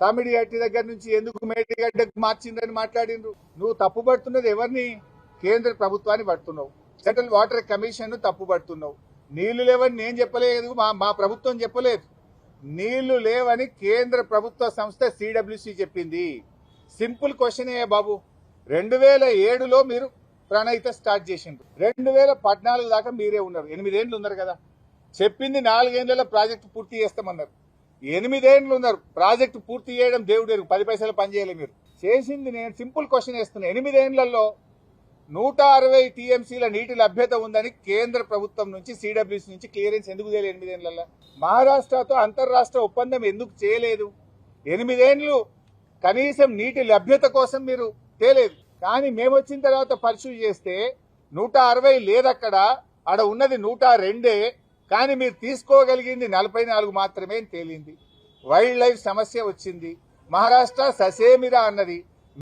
తామిడిగట్టి దగ్గర నుంచి ఎందుకు మేడిగడ్డకు మార్చిందని మాట్లాడిండ్రు? నువ్వు తప్పుబడుతున్నది ఎవరిని? కేంద్ర ప్రభుత్వాన్ని పడుతున్నావు. సెంట్రల్ వాటర్ కమిషన్ తప్పు పడుతున్నావు. నీళ్ళు లేవని నేను చెప్పలేదు మా మా ప్రభుత్వం చెప్పలేదు. నీళ్ళు లేవని కేంద్ర ప్రభుత్వ సంస్థ సిడబ్ల్యూసి చెప్పింది. సింపుల్ క్వశ్చన్ ఏ బాబు? రెండు వేల ఏడులో మీరు ప్రణయిత స్టార్ట్ చేసిండ్రు. రెండు వేల పద్నాలుగు దాకా మీరే ఉన్నారు. ఎనిమిదేండ్లు ఉన్నారు కదా. చెప్పింది నాలుగేళ్ళలో ప్రాజెక్టు పూర్తి చేస్తామన్నారు. ఎనిమిదేండ్లు ఉన్నారు ప్రాజెక్టు పూర్తి చేయడం దేవుడు పది పైసలు పనిచేయలే మీరు. చేసింది నేను సింపుల్ క్వశ్చన్ వేస్తున్నా. ఎనిమిదేండ్లలో నూట అరవై టీఎంసీల నీటి లభ్యత ఉందని కేంద్ర ప్రభుత్వం నుంచి సిడబ్ల్యూసి నుంచి క్లియరెన్స్ ఎందుకు చేయలేదు ఎనిమిదేళ్ళలో మహారాష్ట్రతో అంతర్రాష్ట్ర ఒప్పందం ఎందుకు చేయలేదు? ఎనిమిదేండ్లు కనీసం నీటి లభ్యత కోసం మీరు తేలేదు. కానీ మేము వచ్చిన తర్వాత పరిశీలి చేస్తే నూట అరవై లేదక్కడ ఆడ ఉన్నది నూట రెండే. కానీ మీరు తీసుకోగలిగింది నలభై నాలుగు మాత్రమే తేలింది. వైల్డ్ లైఫ్ సమస్య వచ్చింది. మహారాష్ట్ర ససేమిరా అన్నది.